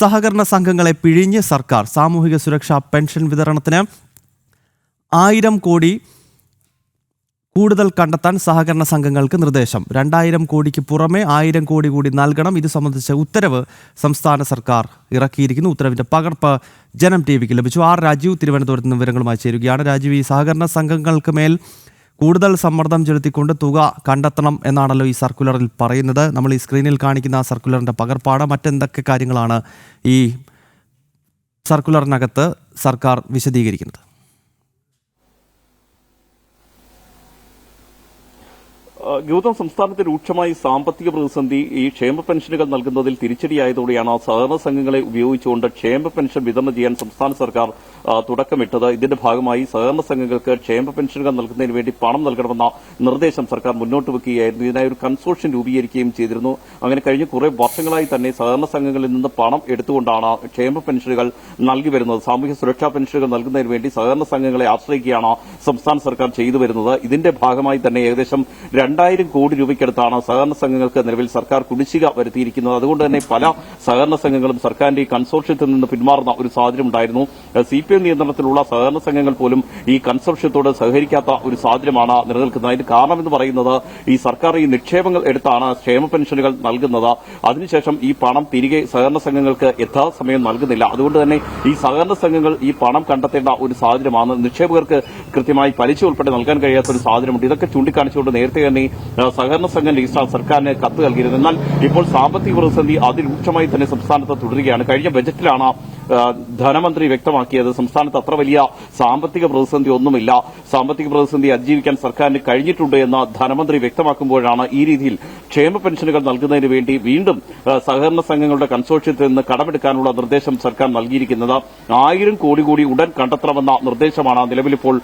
സഹകരണ സംഘങ്ങളെ പിഴിഞ്ഞ് സർക്കാർ സാമൂഹിക സുരക്ഷാ പെൻഷൻ വിതരണത്തിന് ആയിരം കോടി കൂടുതൽ കണ്ടെത്താൻ സഹകരണ സംഘങ്ങൾക്ക് നിർദ്ദേശം. രണ്ടായിരം കോടിക്ക് പുറമെ ആയിരം കോടി കൂടി നൽകണം. ഇത് സംബന്ധിച്ച ഉത്തരവ് സംസ്ഥാന സർക്കാർ ഇറക്കിയിരിക്കുന്നു. ഉത്തരവിന്റെ പകർപ്പ് ജനം ടി വിക്ക് ലഭിച്ചു. ആർ രാജീവ് തിരുവനന്തപുരത്ത് നിന്ന് വിവരങ്ങളുമായി ചേരുകയാണ്. രാജീവ് ഈ സഹകരണ സംഘങ്ങൾക്ക് മേൽ കൂടുതൽ സമ്മർദ്ദം ചെലുത്തിക്കൊണ്ട് തുക കണ്ടെത്തണം എന്നാണല്ലോ ഈ സർക്കുലറിൽ പറയുന്നത്. നമ്മൾ ഈ സ്ക്രീനിൽ കാണിക്കുന്ന ആ സർക്കുലറിന്റെ പകർപ്പാണ്. മറ്റെന്തൊക്കെ കാര്യങ്ങളാണ് ഈ സർക്കുലറിനകത്ത് സർക്കാർ വിശദീകരിക്കുന്നത്? ഗൗതം സംസ്ഥാനത്തെ രൂക്ഷമായി സാമ്പത്തിക പ്രതിസന്ധി ഈ ക്ഷേമ പെൻഷനുകൾ നൽകുന്നതിൽ തിരിച്ചടിയായതോടെയാണ് സഹകരണ സംഘങ്ങളെ ഉപയോഗിച്ചുകൊണ്ട് ക്ഷേമ പെൻഷൻ വിതരണം ചെയ്യാൻ സംസ്ഥാന സർക്കാർ തുടക്കമിട്ടത്. ഇതിന്റെ ഭാഗമായി സഹകരണ സംഘങ്ങൾക്ക് ക്ഷേമ പെൻഷനുകൾ നൽകുന്നതിന് വേണ്ടി പണം നൽകണമെന്ന നിർദ്ദേശം സർക്കാർ മുന്നോട്ട് വെക്കുകയായിരുന്നു. ഇതിനായി ഒരു കൺസോർഷ്യം രൂപീകരിക്കുകയും ചെയ്തിരുന്നു. അങ്ങനെ കഴിഞ്ഞ കുറെ വർഷങ്ങളായി തന്നെ സഹകരണ സംഘങ്ങളിൽ നിന്ന് പണം എടുത്തുകൊണ്ടാണ് ക്ഷേമ പെൻഷനുകൾ നൽകി വരുന്നത്. സാമൂഹ്യ സുരക്ഷാ പെൻഷനുകൾ നൽകുന്നതിന് വേണ്ടി സഹകരണ സംഘങ്ങളെ ആശ്രയിക്കുകയാണ് സംസ്ഥാന സർക്കാർ ചെയ്തു വരുന്നത്. ഇതിന്റെ ഭാഗമായി തന്നെ ഏകദേശം രണ്ടായിരം കോടി രൂപയ്ക്കടുത്താണ് സഹകരണ സംഘങ്ങൾക്ക് നിലവിൽ സർക്കാർ കുടിശ്ശിക വരുത്തിയിരിക്കുന്നത്. അതുകൊണ്ട് തന്നെ പല സഹകരണ സംഘങ്ങളും സർക്കാരിന്റെ കൺസോർഷ്യത്തിൽ നിന്ന് പിന്മാറുന്ന ഒരു സാഹചര്യം ഉണ്ടായിരുന്നു. സി പി എം നിയന്ത്രണത്തിലുള്ള സഹകരണ സംഘങ്ങൾ പോലും ഈ കൺസോർഷ്യത്തോട് സഹകരിക്കാത്ത ഒരു സാഹചര്യമാണ് നിലനിൽക്കുന്നത്. അതിന് കാരണമെന്ന് പറയുന്നത് ഈ സർക്കാർ ഈ നിക്ഷേപങ്ങൾ എടുത്താണ് ക്ഷേമ പെൻഷനുകൾ നൽകുന്നത്. അതിനുശേഷം ഈ പണം തിരികെ സഹകരണ സംഘങ്ങൾക്ക് യഥാസമയം നൽകുന്നില്ല. അതുകൊണ്ട് തന്നെ ഈ സഹകരണ സംഘങ്ങൾ ഈ പണം കണ്ടെത്തേണ്ട ഒരു സാഹചര്യമാണ്. നിക്ഷേപകർക്ക് കൃത്യമായി പലിശ ഉൾപ്പെടെ നൽകാൻ കഴിയാത്ത ഒരു സാഹചര്യമുണ്ട്. ഇതൊക്കെ ചൂണ്ടിക്കാണിച്ചുകൊണ്ട് നേരത്തെ തന്നെ ആ, സഹകരണ സംഘം രജിസ്ട്രാർ സർക്കാരിന് കത്ത് നൽകിയിരുന്നു എന്നാൽ ഇപ്പോൾ സാമ്പത്തിക പ്രതിസന്ധി അതിരൂക്ഷമായി തന്നെ സംസ്ഥാനത്ത് തുടരുകയാണ്. കഴിഞ്ഞ ബജറ്റിലാണ് ധനമന്ത്രി വ്യക്തമാക്കിയത് സംസ്ഥാനത്ത് അത്ര വലിയ സാമ്പത്തിക പ്രതിസന്ധി ഒന്നുമില്ല. സാമ്പത്തിക പ്രതിസന്ധി അതിജീവിക്കാൻ സർക്കാരിന് കഴിഞ്ഞിട്ടുണ്ട് എന്ന് ധനമന്ത്രി വ്യക്തമാക്കുമ്പോഴാണ് ഈ രീതിയിൽ ക്ഷേമ പെൻഷനുകൾ നൽകുന്നതിന് വേണ്ടി വീണ്ടും സഹകരണ സംഘങ്ങളുടെ കൺസോർഷ്യത്തിൽ നിന്ന് കടമെടുക്കാനുള്ള നിർദ്ദേശം സർക്കാർ നൽകിയിരിക്കുന്നത്. ആയിരം കോടി കൂടി ഉടൻ കണ്ടെത്തണമെന്ന നിർദ്ദേശമാണ് നിലവിലിപ്പോൾ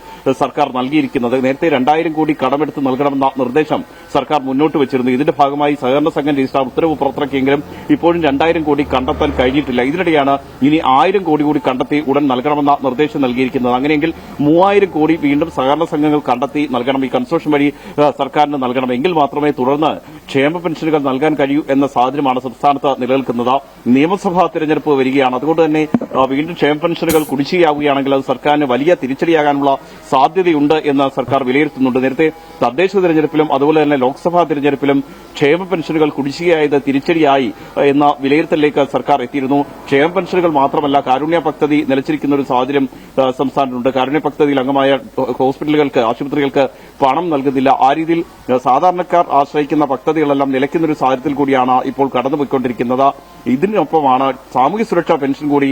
സർക്കാർ നൽകിയിരിക്കുന്നത്. നേരത്തെ രണ്ടായിരം കോടി കടമെടുത്ത് നൽകണമെന്ന നിർദ്ദേശം സർക്കാർ മുന്നോട്ട് വെച്ചിരുന്നു. ഇതിന്റെ ഭാഗമായി സഹകരണ സംഘം രജിസ്ട്രാർ ഉത്തരവ് പുറത്തിറക്കിയെങ്കിലും ഇപ്പോഴും രണ്ടായിരം കോടി കണ്ടെത്താൻ കഴിഞ്ഞിട്ടില്ല. ഇതിനിടെയാണ് ഇനി ആയിരം കോടി കൂടി കണ്ടെത്തി ഉടൻ നൽകണമെന്ന നിർദ്ദേശം നൽകിയിരിക്കുന്നത്. അങ്ങനെയെങ്കിൽ മൂവായിരം കോടി വീണ്ടും സഹകരണ സംഘങ്ങൾ കണ്ടെത്തി നൽകണം. ഈ കൺസോർഷ്യം വഴി സർക്കാരിന് നൽകണം. എങ്കിൽ മാത്രമേ തുടർന്ന് ക്ഷേമ പെൻഷനുകൾ നൽകാൻ കഴിയൂ എന്ന സാഹചര്യമാണ് സംസ്ഥാനത്ത് നിലനിൽക്കുന്നത്. നിയമസഭാ തെരഞ്ഞെടുപ്പ് വരികയാണ്. അതുകൊണ്ട് തന്നെ വീണ്ടും ക്ഷേമ പെൻഷനുകൾ കുടിശ്ശികയാവുകയാണെങ്കിൽ അത് സർക്കാരിന് വലിയ തിരിച്ചടിയാകാനുള്ള സാധ്യതയുണ്ട് എന്ന് സർക്കാർ വിലയിരുത്തുന്നുണ്ട്. നേരത്തെ തദ്ദേശ തെരഞ്ഞെടുപ്പിലും അതുപോലെ തന്നെ ലോക്സഭാ തെരഞ്ഞെടുപ്പിലും ക്ഷേമ പെൻഷനുകൾ കുടിശ്ശികയായത് തിരിച്ചടിയായി എന്ന വിലയിരുത്തലിലേക്ക് സർക്കാർ എത്തിയിരുന്നു. ക്ഷേമ പെൻഷനുകൾ മാത്രമല്ല കാരുണ്യ പദ്ധതി നിലച്ചിരിക്കുന്ന ഒരു സാഹചര്യം സംസ്ഥാനത്തുണ്ട്. കാരുണ്യ പദ്ധതിയിൽ അംഗമായ ഹോസ്പിറ്റലുകൾക്ക് ആശുപത്രികൾക്ക് പണം നൽകുന്നില്ല. ആ രീതിയിൽ സാധാരണക്കാർ ആശ്രയിക്കുന്ന പദ്ധതികളെല്ലാം നിലയ്ക്കുന്ന ഒരു സാഹചര്യത്തിൽ കൂടിയാണ് ഇപ്പോൾ കടന്നുപോയിക്കൊണ്ടിരിക്കുന്നത്. ഇതിനൊപ്പമാണ് സാമൂഹ്യ സുരക്ഷാ പെൻഷൻ കൂടി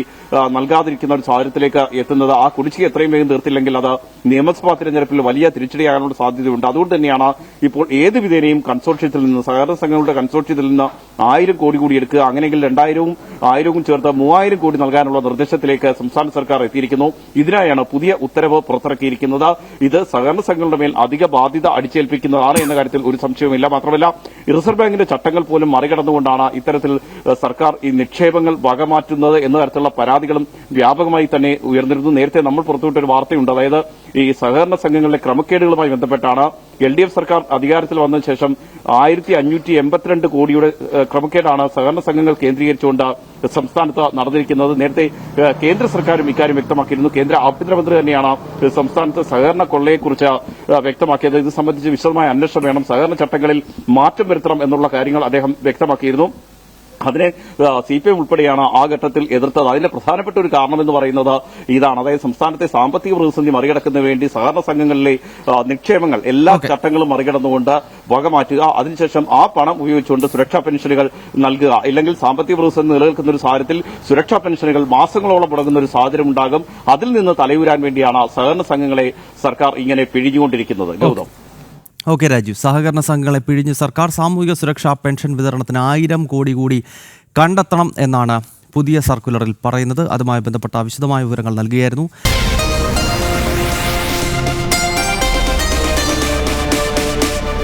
നൽകാതിരിക്കുന്ന ഒരു സാഹചര്യത്തിലേക്ക് എത്തുന്നത്. ആ കുടിശ്ശിക എത്രയും വേഗം തീർത്തില്ലെങ്കിൽ അത് നിയമസഭാ തെരഞ്ഞെടുപ്പിൽ വലിയ തിരിച്ചടിയാകാനുള്ള സാധ്യതയുണ്ട്. അതുകൊണ്ട് തന്നെയാണ് ഇപ്പോൾ ഏത് വിധേനയും കൺസോർഷ്യത്തിൽ നിന്ന് സഹകരണ സംഘങ്ങളുടെ കൺസോർഷ്യത്തിൽ നിന്ന് ആയിരം കോടി കൂടി എടുക്കുക. അങ്ങനെയെങ്കിൽ രണ്ടായിരവും ആയിരവും ചേർത്ത് മൂവായിരം കോടി നൽകാനുള്ള നിർദ്ദേശത്തിലേക്ക് സംസ്ഥാന സർക്കാർ എത്തിയിരിക്കുന്നു. ഇതിനായാണ് പുതിയ ഉത്തരവ് പുറത്തിറക്കിയിരിക്കുന്നത്. ഇത് സഹകരണ സംഘങ്ങളുടെ മേൽ അധിക ബാധ്യത അടിച്ചേൽപ്പിക്കുന്നതാണ് എന്ന കാര്യത്തിൽ ഒരു സംശയവുമില്ല. മാത്രമല്ല റിസർവ് ബാങ്കിന്റെ ചട്ടങ്ങൾ പോലും മറികടന്നുകൊണ്ടാണ് ഇത്തരത്തിൽ ഏഹ്, സർക്കാർ ഈ നിക്ഷേപങ്ങൾ വകമാറ്റുന്നത് എന്ന തരത്തിലുള്ള പരാതികളും വ്യാപകമായി തന്നെ ഉയർന്നിരുന്നു. നേരത്തെ നമ്മൾ പുറത്തുവിട്ടൊരു വാർത്തയുണ്ട്. അതായത് ഈ സഹകരണ സംഘങ്ങളിലെ ക്രമക്കേടുകളുമായി ബന്ധപ്പെട്ടാണ് എൽ ഡി എഫ് സർക്കാർ അധികാരത്തിൽ വന്ന ശേഷം ആയിരത്തി അഞ്ഞൂറ്റി എൺപത്തിരണ്ട് കോടിയുടെ ക്രമക്കേടാണ് സഹകരണ സംഘങ്ങൾ കേന്ദ്രീകരിച്ചുകൊണ്ട് സംസ്ഥാനത്ത് നടന്നിരിക്കുന്നത്. നേരത്തെ കേന്ദ്ര സർക്കാരും ഇക്കാര്യം വ്യക്തമാക്കിയിരുന്നു. കേന്ദ്ര ആഭ്യന്തരമന്ത്രി തന്നെയാണ് സംസ്ഥാനത്ത് സഹകരണ കൊള്ളയെക്കുറിച്ച് വ്യക്തമാക്കിയത്. ഇത് സംബന്ധിച്ച് വിശദമായ അന്വേഷണം വേണം. സഹകരണ ചട്ടങ്ങളിൽ മാറ്റം വരുത്തണം എന്നുള്ള കാര്യങ്ങൾ അദ്ദേഹം വ്യക്തമാക്കിയിരുന്നു. അതിനെ സി പി എം ഉൾപ്പെടെയാണ് ആ ഘട്ടത്തിൽ എതിർത്തത്. അതിന്റെ പ്രധാനപ്പെട്ട ഒരു കാരണം എന്ന് പറയുന്നത് ഇതാണ്. അതായത് സംസ്ഥാനത്തെ സാമ്പത്തിക പ്രതിസന്ധി മറികടക്കുന്നതിന് വേണ്ടി സഹകരണ സംഘങ്ങളിലെ നിക്ഷേപങ്ങൾ എല്ലാ ചട്ടങ്ങളും മറികടന്നുകൊണ്ട് വകമാറ്റുക അതിനുശേഷം ആ പണം ഉപയോഗിച്ചുകൊണ്ട് സുരക്ഷാ പെൻഷനുകൾ നൽകുക. ഇല്ലെങ്കിൽ സാമ്പത്തിക പ്രതിസന്ധി നിലനിൽക്കുന്ന ഒരു സാഹചര്യത്തിൽ സുരക്ഷാ പെൻഷനുകൾ മാസങ്ങളോളം മുടങ്ങുന്ന ഒരു സാഹചര്യം ഉണ്ടാകും അതിൽ നിന്ന് തലയൂരാൻ വേണ്ടിയാണ് സഹകരണ സംഘങ്ങളെ സർക്കാർ ഇങ്ങനെ പിഴിഞ്ഞുകൊണ്ടിരിക്കുന്നത്. ഗൗതം. ഓക്കെ രാജു സഹകരണ സംഘങ്ങളെ പിഴിഞ്ഞ് സർക്കാർ സാമൂഹിക സുരക്ഷാ പെൻഷൻ വിതരണത്തിന് ആയിരം കോടി കൂടി കണ്ടെത്തണം എന്നാണ് പുതിയ സർക്കുലറിൽ പറയുന്നത്. അതുമായി ബന്ധപ്പെട്ട വിശദമായ വിവരങ്ങൾ നൽകിയായിരുന്നു